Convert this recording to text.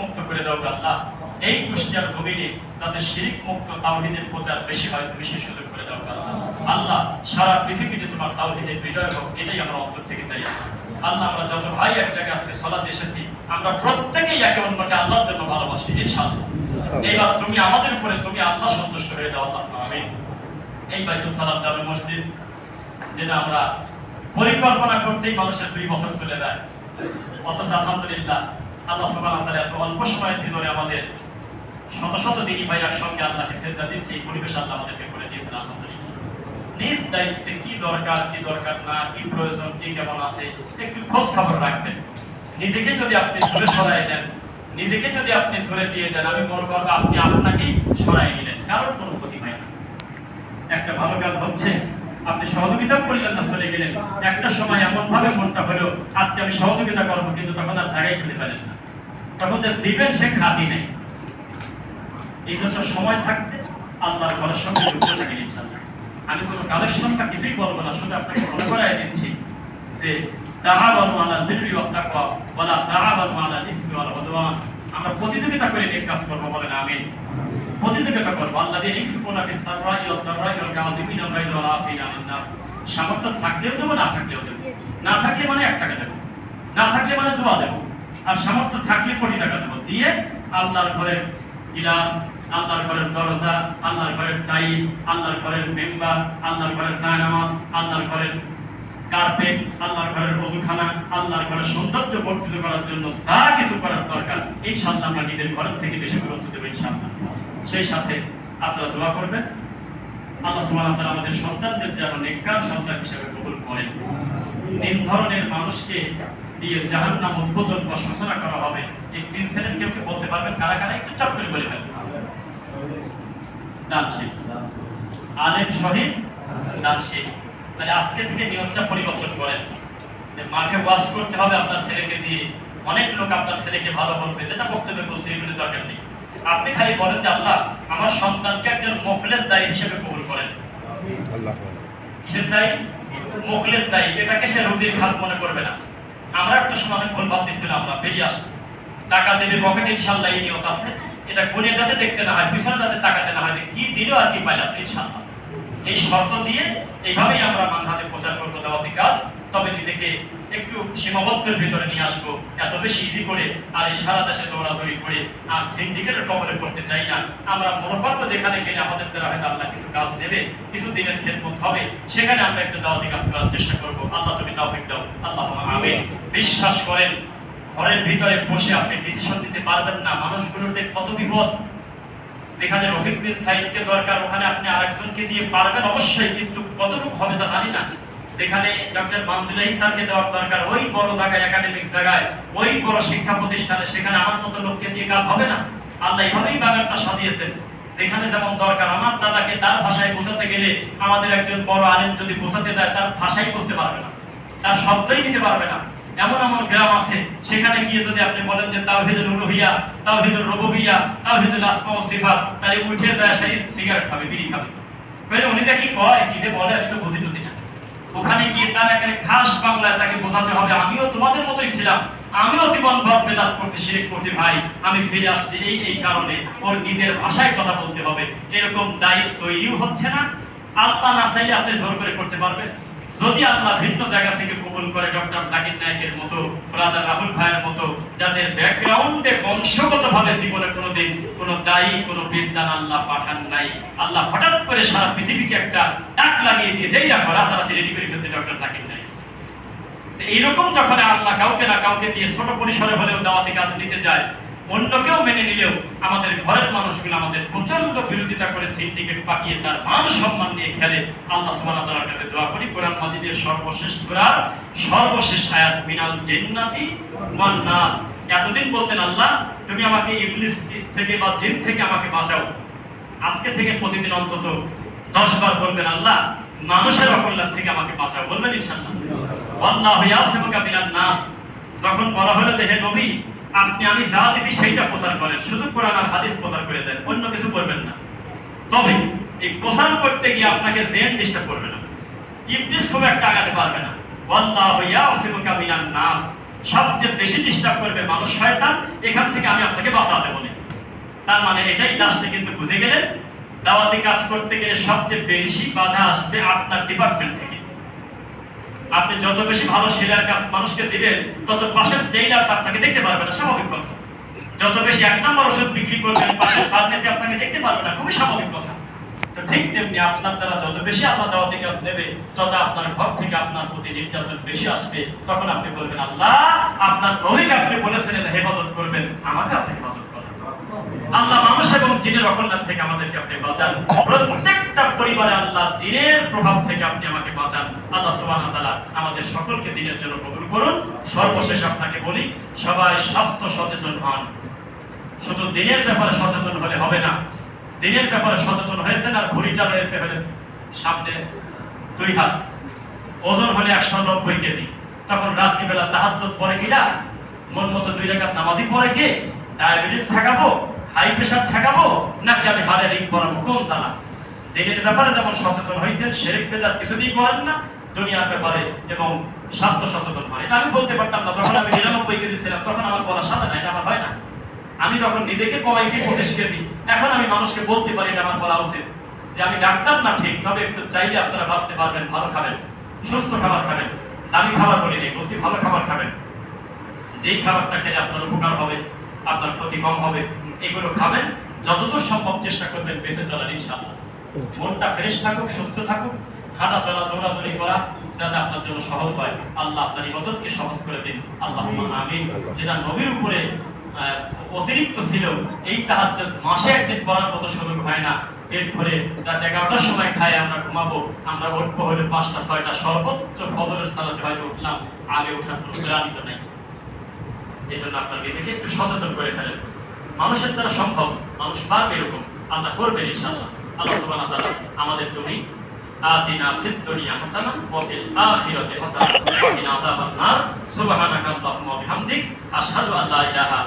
মুক্ত করে দাও আল্লাহ। এই কুষ্টিয়ার জমিনে যাতে শিরিক মুক্ত তাওহীদের প্রচার বেশি হয়, তুমি সেই সুযোগ করে দাও আল্লাহ। আল্লাহ, সারা পৃথিবীতে তোমার তাওহীদের বিজয় হোক, এটাই আমরা অন্তর থেকে চাই। আল্লাহ, আমরা যত ভাই এক জায়গায় আজকে সলাত এসেছি, আমরা প্রত্যেকেই একে অন্যকে আল্লাহর জন্য ভালোবাসি, ইনশাআল্লাহ। এইবার তুমি আমাদের উপরে, তুমি আল্লাহ সন্তুষ্ট হয়ে দাও আল্লাহ। আমিন। এই বাইতুল সালাম জামে মসজিদ, যেটা আমরা পরিকল্পনা করতেই মানুষের দুই বছর চলে যায়। অথচ আলহামদুলিল্লাহ আল্লাহ ওয়া তাআলা এত অল্প সময়ের ভিতরে আমাদের শত শত দিনই ভাই একসঙ্গে আল্লাহকে শ্রদ্ধা দিচ্ছে, এই পরিবেশ আল্লাহ আমাদেরকে করে দিয়েছেন, আলহামদুলিল্লাহ। নিজ দায়িত্বে কি দরকার কি দরকার না, কি প্রয়োজন, কি কেমন আছে, একটু খোঁজ খবর রাখবেন। নিজেকে যদি আপনি ধরে সরাই দেন, নিজেকে যদি আপনি ধরে দিয়ে দেন, আমি মনে করব আপনি আপনাকেই সরাই নিলেন কারোর কোনো ক্ষতি হয় না। একটা ভালো কাজ হচ্ছে, আপনি সহযোগিতা করলেন না চলে গেলেন একটা সময় এমন ভাবে মনটা হলো আজকে আমি সহযোগিতা করব, কিন্তু তখন আর জায়গায় খেতে পারেন না। তখন যে দিবেন, সে খাতি নেই। এই জন্য সময় থাকতে আল্লাহর ঘরের সঙ্গে যুক্ত থাকেন ইনশাল্লাহ আমি কোনো কালেকশন বা কিছুই বলব না, শুধু আপনাকে মনে করাই দিচ্ছি যে তাকওয়া, ওয়ালা তাআবানু আলাল ইসমি আমরা প্রতিযোগিতা করে কাজ করব, বলেন আমিন। প্রতিযোগিতা করব। আল্লাযী ইনফিকুনা ফিস আল সামর্থ্য থাকলেও দেবো, না থাকলেও দেবো। না থাকলে মানে এক টাকা দেবো। না থাকলে মানে দোয়া দেবো। আর সামর্থ্য থাকলে কোটি টাকা দেবো। দিয়ে আল্লাহর ঘরের গিলাস, আল্লাহর ঘরের দরজা, আল্লাহর ঘরের টাইস আল্লাহর ঘরের মেম্বার, আল্লাহর ঘরের জায়নামাজ আল্লাহর ঘরের কার্পেট, আল্লাহর ঘরের ওজুখানা আল্লাহর ঘরের সৌন্দর্য বর্ধিত করার জন্য যা কিছু করার দরকার, ইনশাআল্লাহ আমরা নিজের ঘরের থেকে বেশি ওষুধ দেবো ইনশাআল্লাহ। সেই সাথে আপনারা দোয়া করবেন। আল্লাহ ওয়া তাআলা আমাদের সন্তানদের যেন নেককার সন্তান হিসেবে কবুল করেন। তিন ধরনের মানুষকে দিয়ে জাহান্নাম উদ্বোধন বা সূচনা করা হবে। এই তিন শ্রেণির কেউ কেউ বলতে পারবেন? কারা কারা? একটু চাপ করে বলে ফেলবেন দানশীল আলেম শহীদ দানশীল তাহলে আজকে থেকে নিয়মটা পরিবর্তন করেন। যে মাঠে ওয়াজ করতে হবে আপনার ছেলেকে দিয়ে। অনেক লোক আপনার ছেলেকে ভালো বলবে। যেটা বক্তব্য বলছে এগুলো দরকার নেই। আপনি খালি বলেন যে আল্লাহ আমার সন্তানকে একজন মফলেস দায়ী হিসেবে কবুল করেন। আল্লাহ কিসের দায়ী মুখলেস দায়ী। এটাকে সে রুদির খাত মনে করবে না। আমরা একটা সময় ভুল ভাবতেছিলাম আমরা বেরিয়ে আসছি টাকা দেবে পকেটে ইনশাল্লাহ এই নিয়ত আছে। এটা গুনে যাতে দেখতে না হয়, পিছনে যাতে তাকাতে না হয় কি দিল আর কি পাইলাম ইনশাল্লাহ এই শর্ত দিয়ে এইভাবেই আমরা মানহাতে প্রচার করব দাওয়াতি কাজ। তবে নিজেকে একটু সীমাবদ্ধের ভিতরে নিয়ে আসব বেশি ইজি করে আর এই সারা দেশে দৌড়াদৌড়ি করে আর সিন্ডিকেটের কবলে চাই না। আমরা যেখানে গেলে আমাদের দ্বারা হয়তো আল্লাহ কিছু কাজ নেবে কিছু দিনের খেদমত হবে, সেখানে আমরা একটু দাওয়াতি কাজ করার চেষ্টা করব। আল্লাহ তুমি তাওফিক দাও। আল্লাহ আমিন। বিশ্বাস করেন, ঘরের ভিতরে বসে আপনি ডিসিশন দিতে পারবেন না। মানুষগুলোতে কত বিপদ। যেখানে রফিক বিন সাইদকে দরকার, ওখানে আপনি আরেকজনকে দিয়ে পারবেন অবশ্যই, কিন্তু কতটুকু হবে তা জানি না। যেখানে ডক্টর মামদুল্লাহ স্যারকে দেওয়ার দরকার, ওই বড় জায়গায় একাডেমিক জায়গায়, ওই বড় শিক্ষা প্রতিষ্ঠানে, সেখানে আমার মতো লোককে দিয়ে কাজ হবে না। আল্লাহ এইভাবেই বাগানটা সাজিয়েছেন। যেখানে যেমন দরকার, আমার দাদাকে তার ভাষায় বোঝাতে গেলে আমাদের একজন বড় আলেম যদি বোঝাতে দেয়, তার ভাষাই বুঝতে পারবে না। তার শব্দই দিতে পারবে না। এমন এমন গ্রাম আছে, সেখানে গিয়ে যদি আপনি বলেন যে তাওহীদুল উলুহিয়া, তাওহীদুল রুবুবিয়া, তাওহীদুল আসমা ও সিফাত, তাহলে উঠে যায়, সেই সিগারেট খাবে, বিড়ি খাবে। বলে উনি দেখি কয়, কি যে বলে, আমি তো বুঝি টুঝি না ওখানে গিয়ে তার এখানে খাস বাংলায় তাকে বোঝাতে হবে। আমিও তোমাদের মতোই ছিলাম। আমিও জীবন ভর বেদাত করতে শিরিক করছি, ভাই। আমি ফিরে আসছি এই এই কারণে ওর নিজের ভাষায় কথা বলতে হবে। এরকম দায়িত্ব তৈরিও হচ্ছে না। আল্লাহ না চাইলে আপনি জোর করে করতে পারবেন। যদি আল্লাহ ভিন্ন জায়গা থেকে কবুল করে ডক্টর জাকির নায়কের মতো ব্রাদার রাহুল ভাইয়ের মতো, যাদের ব্যাকগ্রাউন্ডে বংশগতভাবে জীবনে কোনোদিন কোনো দায়ী, কোনো বিদ্যান আল্লাহ পাঠান নাই, আল্লাহ হঠাৎ করে সারা পৃথিবীকে একটা ডাক লাগিয়ে দিয়ে যেই দেখো রাতারাতি রেডি করে ফেলছে ডক্টর জাকির নায়ক। এইরকম যখন আল্লাহ কাউকে না কাউকে দিয়ে ছোট পরিসরে হলেও দাওয়াতি কাজ নিতে যায় অন্য কেউ মেনে নিলেও আমাদের ঘরের মানুষগুলো আমাদের প্রচণ্ড বিরোধিতা করে সিন্ডিকেট পাকিয়ে তার মান সম্মান নিয়ে খেলে, আল্লাহ সুবহানাহু ওয়া কাছে দোয়া করি। কোরআন মাজিদের সর্বশেষ সূরার সর্বশেষ আয়াত, মিনাল জান্নাতি ওয়ান নাস। এতদিন বলতেন, আল্লাহ, তুমি আমাকে ইবলিস থেকে বা জিন থেকে আমাকে বাঁচাও। আজকে থেকে প্রতিদিন অন্তত দশ বার বলবেন, আল্লাহ, মানুষের অকল্যাণ থেকে আমাকে বাঁচাও। বলবেন ইনশাআল্লাহ। আল্লাহ বলা হলো নবী, আপনি, আমি যা সেইটা প্রচার করেন। শুধু কোরআন আর হাদিস প্রচার করে দেন, অন্য কিছু করবেন না। তবে এই প্রচার করতে গিয়ে আপনাকে জেন করবে না। খুব একটা আগাতে পারবে না। নাস। সবচেয়ে বেশি ডিস্টার্ব করবে মানুষ শয়তান। এখান থেকে আমি আপনাকে বাঁচাতে বলি। তার মানে এটাই লাস্টে কিন্তু বুঝে গেলেন, দাওয়াতি কাজ করতে গেলে সবচেয়ে বেশি বাধা আসবে আপনার ডিপার্টমেন্ট থেকে। আপনি যত বেশি ভালো সেলার কাজ মানুষকে দিবেন, তত পাশের টেইলার্স আপনাকে দেখতে পারবে না, স্বাভাবিক কথা। যত বেশি এক নম্বর ওষুধ বিক্রি করবেন, পাশের ফার্মেসি আপনাকে দেখতে পারবে না, খুবই স্বাভাবিক কথা। তো ঠিক তেমনি আপনার দ্বারা যত বেশি আল্লাহ দাওয়াতি কাজ নেবে, তত আপনার ঘর থেকে আপনার প্রতি নির্যাতন বেশি আসবে। তখন আপনি বলবেন, আল্লাহ, আপনার নবীকে আপনি বলেছিলেন, হেফাজত করবেন, আমাকে আপনি হেফাজত আল্লাহ মানুষ এবং জিনের অকল্যাণ থেকে আমাদেরকে আপনি বাঁচান। প্রত্যেকটা পরিবারে আল্লাহ জিনের প্রভাব থেকে আপনি আমাকে বাঁচান। আল্লাহ সুবহানাহু ওয়া তাআলা আমাদের সকলকে দিনের জন্য কবুল করুন। সর্বশেষ আপনাকে বলি, সবাই স্বাস্থ্য সচেতন হন। শুধু দিনের ব্যাপারে সচেতন হলে হবে না। দিনের ব্যাপারে সচেতন হয়েছেন আর ঘড়িটা রয়েছে হলে সামনে দুই হাত। ওজন হলে একশো নব্বই কেজি। তখন রাত্রিবেলা তাহাত্তর পরে কিনা মন মতো দুই রেখাত নামাজি পরে কে? ডায়াবেটিস ঠেকাবো হাই প্রেশার ঠেকাবো? নাকি আমি হাড়ে রিং করাবো কোন চালা দিনের ব্যাপারে যেমন সচেতন হয়েছেন শেরেক বেদার কিছুদিন করেন না। দুনিয়ার ব্যাপারে এবং স্বাস্থ্য সচেতন হয় এটা আমি বলতে পারতাম না, যখন আমি নিরানব্বই কেজি ছিলাম, তখন আমার বলা সাথে না এটা আমার হয় না। আমি যখন নিজেকে কমাইছি, পঁচিশ কেজি, এখন আমি মানুষকে বলতে পারি, এটা আমার বলা উচিত। যে আমি ডাক্তার না ঠিক, তবে একটু চাইলে আপনারা বাঁচতে পারবেন, ভালো খাবেন, সুস্থ খাবার খাবেন। দামি খাবার বলি নেই, বলছি ভালো খাবার খাবেন। যেই খাবারটা খেলে আপনার উপকার হবে, আপনার ক্ষতি কম হবে এগুলো খাবেন, যতদূর সম্ভব চেষ্টা করবেন বেঁচে চলার, ইনশাআল্লাহ। মনটা ফ্রেশ থাকুক, সুস্থ থাকুক, হাঁটা চলা, দৌড়াদৌড়ি করা, যাতে আপনার জন্য সহজ হয়। আল্লাহ আপনার ইবাদতকে সহজ করে দিন। আল্লাহ আমিন। যেটা নবীর উপরে অতিরিক্ত ছিল, এই তাহাজ্জুদ মাসে একদিন পড়ার মতো সুযোগ হয় না। ভরে রাত এগারোটার সময় খাই, আমরা ঘুমাবো, আমরা উঠবো হলে পাঁচটা, ছয়টা, সর্বোচ্চ ফজরের সালাতে হয়তো উঠলাম, আগে ওঠার কোনো প্রাণিত নেই। এই জন্য আপনার নিজেকে একটু সচেতন করে ফেলেন। মানুষের দ্বারা সম্ভব, মানুষ পারবে এরকম। আল্লাহ করবেন ইনশাআল্লাহ। আল্লাহ আমাদের তুমি আতিনা ফিদ হাসানা ওয়া ফিল আখিরাতি হাসানা ওয়া কিনা আযাবান নার। সুবহানাকা আল্লাহুম্মা বিহামদিক, আশহাদু আল্লা ইলাহা